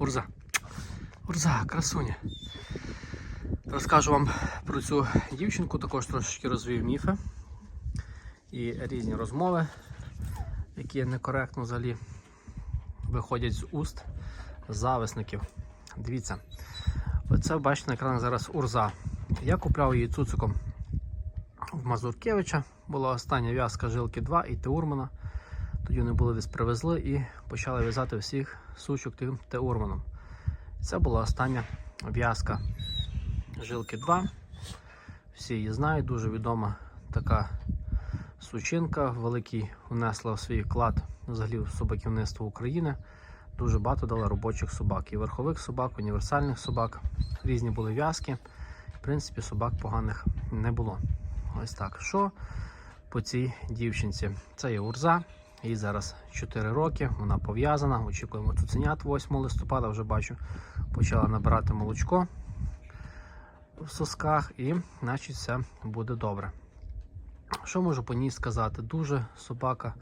Урза. Урза, красуня. Розкажу вам про цю дівчинку, також трошечки розвів міфи і різні розмови, які некоректно взагалі виходять з уст зависників. Дивіться, оце бачите на екрані зараз урза. Я купляв її цуциком в Мазуркевича. Була остання в'язка жилки 2 і Теурмана. Тоді вони були десь привезли і почали в'язати всіх сучок тим Теурманом. Це була остання в'язка жилки 2. Всі її знають, дуже відома така сучинка, великий внесла в свій вклад взагалі в собаківництво України. Дуже багато дала робочих собак. І верхових собак, універсальних собак. Різні були в'язки. В принципі, собак поганих не було. Ось так. Що по цій дівчинці? Це є урза. Їй зараз 4 роки, вона пов'язана. Очікуємо цуценят 8 листопада, вже бачу, почала набирати молочко в сосках і значить все буде добре. Що можу по ній сказати? Дуже собака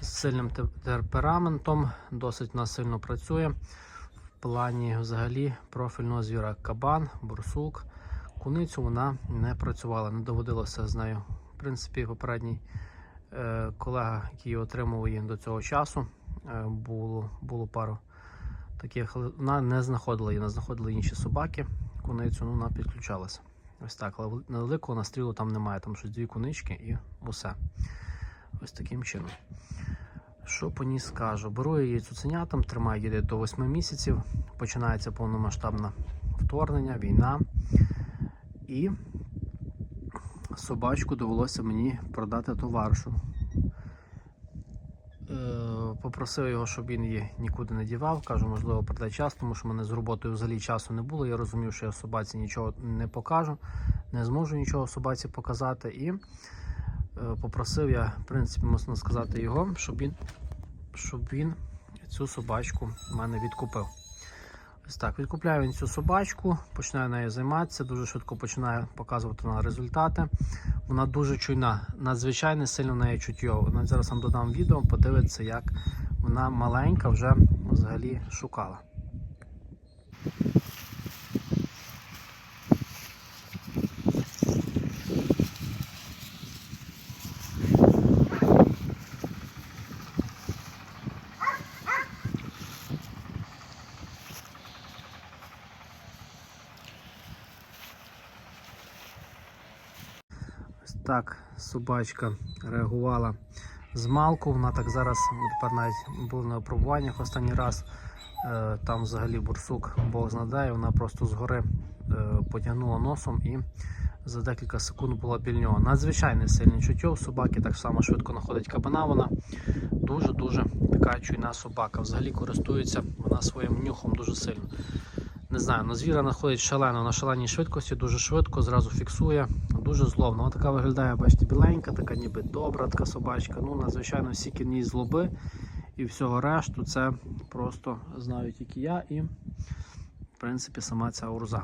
з сильним темпераментом, досить вона сильно працює. В плані взагалі профільного звіра кабан, бурсук. Куницю вона не працювала, не доводилося з нею. В принципі, попередній колега, який отримував її до цього часу, е, було, було пару таких, вона не знаходила її, не знаходили інші собаки. Куницю ну, вона підключалася. Ось так, але вел- великого настрілу там немає, там щось дві кунички і усе. Ось таким чином. Що по ній скажу? Беру її цуценятам, тримаю її до 8 місяців. Починається повномасштабне вторгнення, війна. І собачку довелося мені продати товаришу. Е, Попросив його, щоб він її нікуди не дівав. Кажу, можливо, продай час, тому що мене з роботою взагалі часу не було. Я розумів, що я собаці нічого не покажу, не зможу нічого собаці показати. І е, попросив я, в принципі, можна сказати, його, щоб він, щоб він цю собачку в мене відкупив. Ось так, відкупляю він цю собачку, починаю нею займатися, дуже швидко починаю показувати на результати. Вона дуже чуйна, надзвичайно сильно в неї чутьо. Навіть зараз вам додам відео, подивиться, як вона маленька вже взагалі шукала. Так собачка реагувала з малку. Вона так зараз тепер навіть були на випробуваннях останній раз. Е, Там взагалі бурсук Бог знадає, вона просто згори е, потягнула носом і за декілька секунд була біля нього. Надзвичайно сильний чуття. У собаки так само швидко знаходить кабана. Вона дуже-дуже така чуйна собака. Взагалі користується вона своїм нюхом дуже сильно. Не знаю, на звіра знаходить шалено на шаленій швидкості, дуже швидко, зразу фіксує, дуже зловно. Вона така виглядає, бачите, біленька, така ніби добра така собачка. Ну, надзвичайно всі кінні злоби і всього решту це просто знаю тільки я і, в принципі, сама ця урза.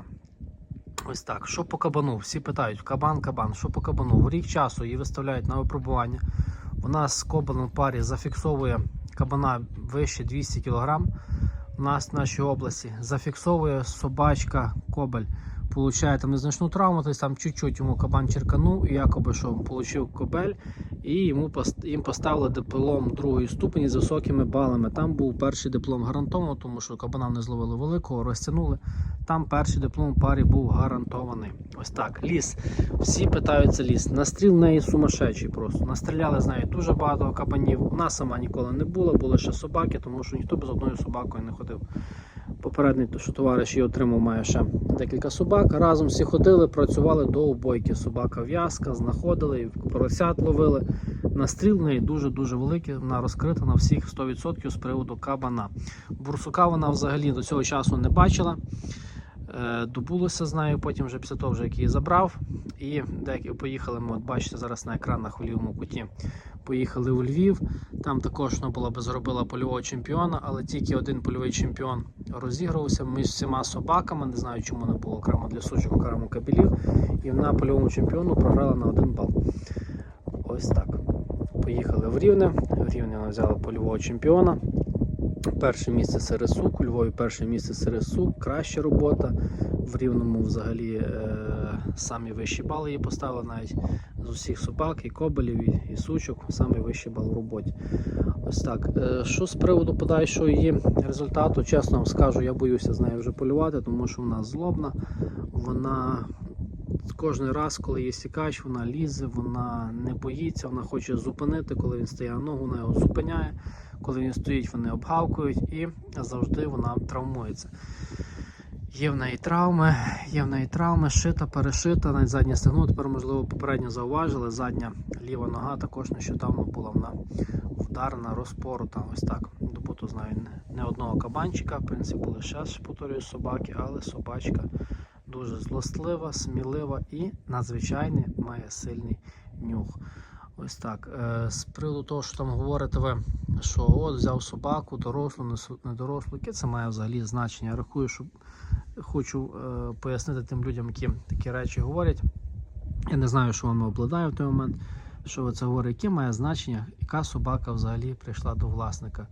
Ось так. Що по кабану? Всі питають, кабан, кабан, що по кабану? В рік часу її виставляють на випробування. Вона з кобаном парі зафіксовує кабана вище 200 кг. Нас в нашій області зафіксовує собачка кобель. Получає незначну травму, тобто там чуть-чуть йому кабан черканув, і якоби що отримав кобель, і йому їм поставили диплом другої ступені з високими балами. Там був перший диплом гарантовано, тому що кабана не зловили великого, розтягнули. Там перший диплом в парі був гарантований. Ось так. Ліс. Всі питаються ліс. Настріл в неї сумасшедший просто. Настріляли з нею дуже багато кабанів. Вона сама ніколи не була, були ще собаки, тому що ніхто без одною собакою не ходив. Попередній, що товариш її отримав, має ще декілька собак. Разом всі ходили, працювали до обойки. Собака в'язка, знаходили, поросят ловили. Настріл в неї дуже-дуже великий, вона розкрита на всіх 100% з приводу кабана. Бурсука вона взагалі до цього часу не бачила. Е, Добулося з нею, потім вже після того, як її забрав. І деякі поїхали, ми от бачите зараз на екранах у лівому куті. Поїхали у Львів. Там також вона була би зробила польового чемпіона, але тільки один польовий чемпіон розігрувався між всіма собаками. Не знаю, чому не було окремо для сучок, окремо кабелів. І вона польовому чемпіону програла на один бал. Ось так. Поїхали в Рівне. В Рівне вона взяла польового чемпіона. Перше місце серед сук, у Львові перше місце серед сук, краща робота. В Рівному взагалі е, самі вищі бали її поставили навіть з усіх собак, і кобелів, і, і сучок, самий вищий бал в роботі. Ось так. Е, що з приводу подальшого її результату, чесно вам скажу, я боюся з нею вже полювати, тому що вона злобна, вона кожен раз, коли є сікач, вона лізе, вона не боїться, вона хоче зупинити, коли він стає на ногу, вона його зупиняє. Коли він стоїть, вони обгавкують і завжди вона травмується. Є в неї травми, є в неї травми, шита, перешита, навіть заднє стегно. Тепер, можливо, попередньо зауважили. Задня ліва нога також нещодавно була вона вдарена, розпорута. Ось так. Добуто знаю не- одного кабанчика. В принципі, були ще повторюю, собаки, але собачка дуже злослива, смілива і надзвичайний має сильний нюх. Ось так. Е, З приводу того, що там говорите ви, що от взяв собаку, дорослу, недорослу, яке це має взагалі значення. Я рахую, що хочу е, пояснити тим людям, які такі речі говорять. Я не знаю, що вами обладає в той момент, що ви це говорите, яке має значення, яка собака взагалі прийшла до власника.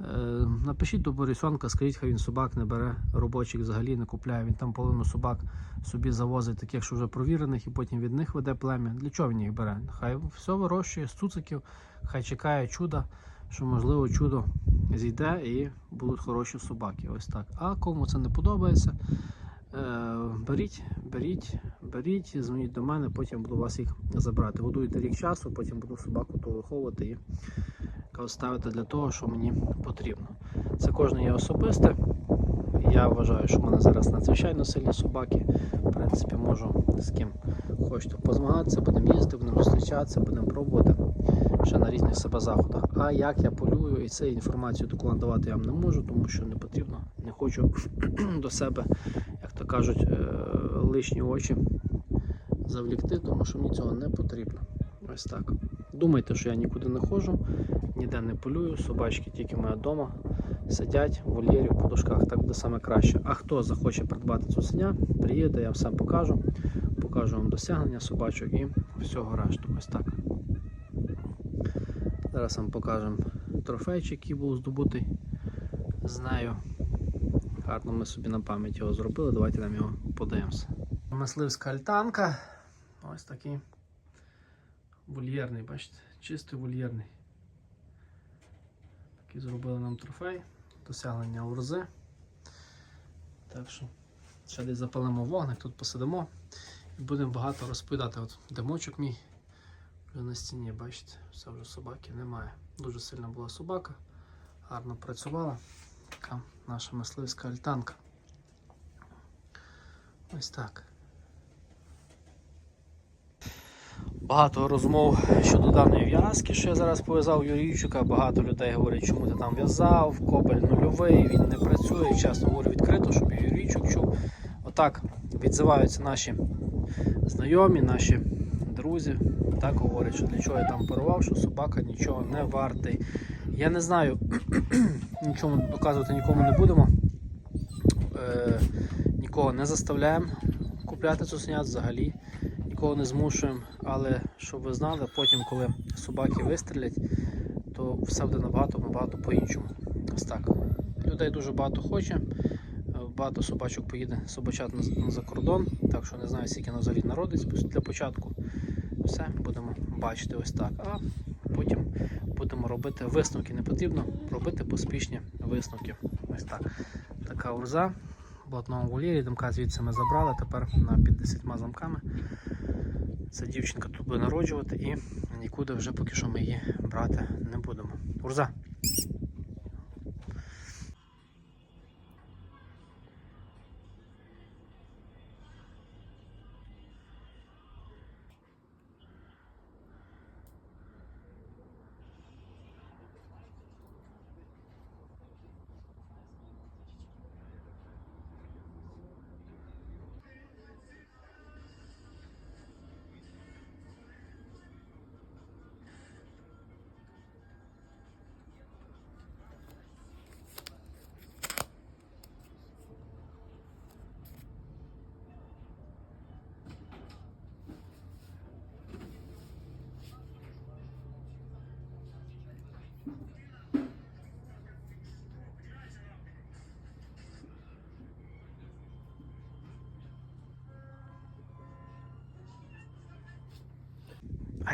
Е, напишіть до Борисонка, скажіть, хай він собак не бере, робочих взагалі не купляє. Він там половину собак собі завозить, таких, що вже провірених, і потім від них веде плем'я. Для чого він їх бере? Хай все вирощує з цуциків, хай чекає чуда, що можливо чудо зійде і будуть хороші собаки. Ось так. А кому це не подобається, е, беріть, беріть, беріть, дзвоніть до мене, потім буду вас їх забрати. Годуйте рік часу, потім буду собаку то виховувати і ставити для того, що мені потрібно. Це кожне є особисте. Я вважаю, що в мене зараз надзвичайно сильні собаки. В принципі, можу з ким хочете позмагатися, будемо їздити, будемо зустрічатися, будемо пробувати ще на різних себе заходах. А як я полюю, і це інформацію таку надавати я вам не можу, тому що не потрібно. Не хочу до себе, як то кажуть, е, лишні очі завлікти, тому що мені цього не потрібно. Ось так. Думайте, що я нікуди не ходжу, ніде не полюю, собачки тільки в вдома сидять в вольєрі, в подушках, так буде саме краще. А хто захоче придбати цуценя, приїде, я все покажу, покажу вам досягнення собачок і всього решту. Ось так. Зараз вам покажемо трофейчик, який був здобутий з нею. Гарно ми собі на пам'ять його зробили. Давайте нам його подивимося. Мисливська альтанка. Ось такий вольєрний, бачите, чистий вольєрний. Такий зробили нам трофей, досягнення урзи. Так що ще десь запалимо вогник, тут посидимо і будемо багато розповідати. От димочок мій вже на стіні, бачите, все вже собаки немає. Дуже сильна була собака, гарно працювала. Така наша мисливська альтанка. Ось так. Багато розмов щодо даної в'язки, що я зараз пов'язав Юрійчука. Багато людей говорять, чому ти там в'язав, кобель нульовий, він не працює. Чесно говорю відкрито, щоб Юрійчук чув. Отак відзиваються наші знайомі, наші друзі. Так говорять, що для чого я там порвав, що собака нічого не вартий. Я не знаю, нічому доказувати нікому не будемо. Е, нікого не заставляємо купляти цуценят взагалі нікого не змушуємо, але щоб ви знали, потім, коли собаки вистрілять, то все буде набагато набагато по-іншому. Ось так. Людей дуже багато хоче, багато собачок поїде собачат за кордон, так що не знаю, скільки взагалі народить для початку. Все, будемо бачити ось так. А потім будемо робити висновки. Не потрібно робити поспішні висновки. Ось так. Така урза. В одному вольєрі, димка звідси ми забрали, тепер на під 10 замками. Ця дівчинка тут буде народжувати і нікуди вже поки що ми її брати не будемо. Урза!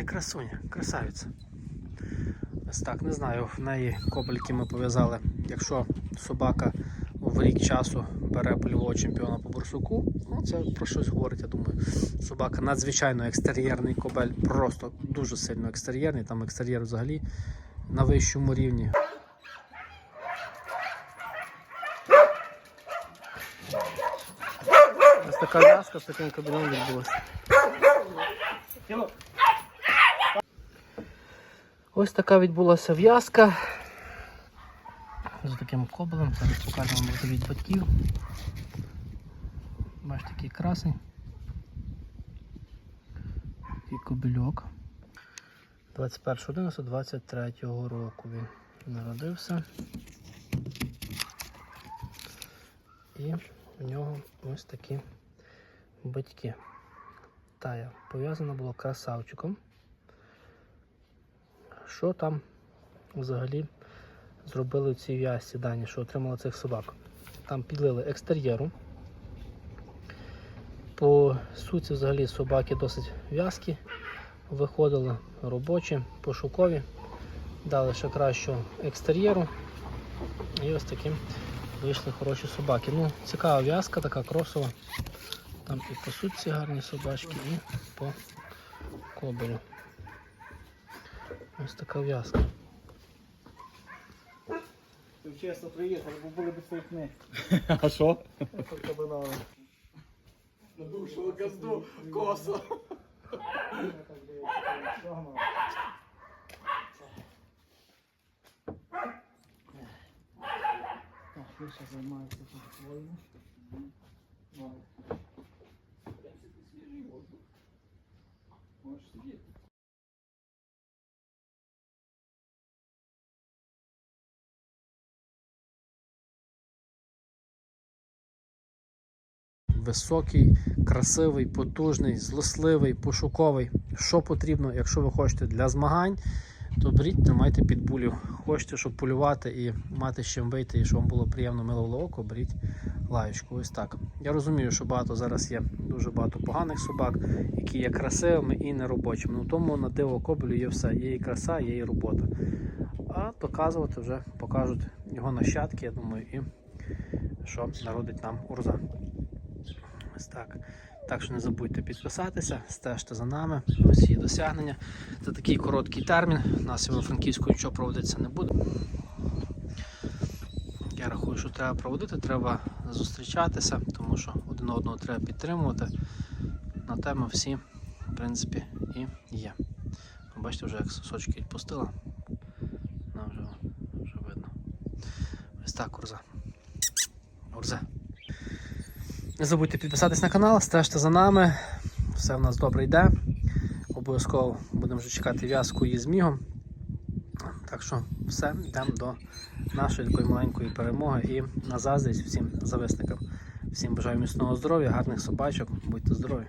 Ай, красуня, красавиця. Ось так, не знаю, в неї кобельки ми пов'язали. Якщо собака в рік часу бере польового чемпіона по бурсуку, ну це про щось говорить, я думаю. Собака надзвичайно екстер'єрний кобель, просто дуже сильно екстер'єрний, там екстер'єр взагалі на вищому рівні. Ось така в'язка з таким кабелем відбулася. Ось така відбулася в'язка. З таким кобелем. Зараз покажемо вам від батьків. Бачите, такий красний. Такий кобельок. 21.11.23 року він народився. І в нього ось такі батьки. Тая пов'язана була красавчиком. Що там взагалі зробили в цій в'язці дані, що отримали цих собак? Там підлили екстер'єру. По суті, взагалі собаки досить в'язкі, виходили робочі, пошукові, дали ще кращого екстер'єру. І ось таким вийшли хороші собаки. Ну, цікава в'язка, така кросова. Там і по сутці гарні собачки, і по кобелю. Ось така в'язка. Ти чесно приїхав, бо були б своїх книг. А що? Кабанали. Надушила газду косо. Так, я ще займаюся тут своїм. Можеш сидіти. Високий, красивий, потужний, злосливий, пошуковий. Що потрібно, якщо ви хочете для змагань, то беріть, тримайте булю. Хочете, щоб полювати і мати з чим вийти, і щоб вам було приємно мило око, беріть лаєчку. Ось так. Я розумію, що багато зараз є дуже багато поганих собак, які є красивими і неробочими. Ну тому на диво кобелю є все. Є і краса, є і робота. А доказувати вже покажуть його нащадки, я думаю, і що народить нам урза. Ось так. Так що не забудьте підписатися, стежте за нами, усі досягнення. Це такий короткий термін. У нас в Франківську нічого проводитися не буде. Я рахую, що треба проводити, треба зустрічатися, тому що один одного треба підтримувати. На теми всі, в принципі, і є. Бачите, вже як сосочки відпустила. Нам вже, вже видно. Ось так, Урза. Урза. Не забудьте підписатись на канал, стежте за нами. Все в нас добре йде. Обов'язково будемо вже чекати в'язку і з мігом. Так що все, йдемо до нашої такої маленької перемоги і на заздрість всім зависникам. Всім бажаю міцного здоров'я, гарних собачок, будьте здорові!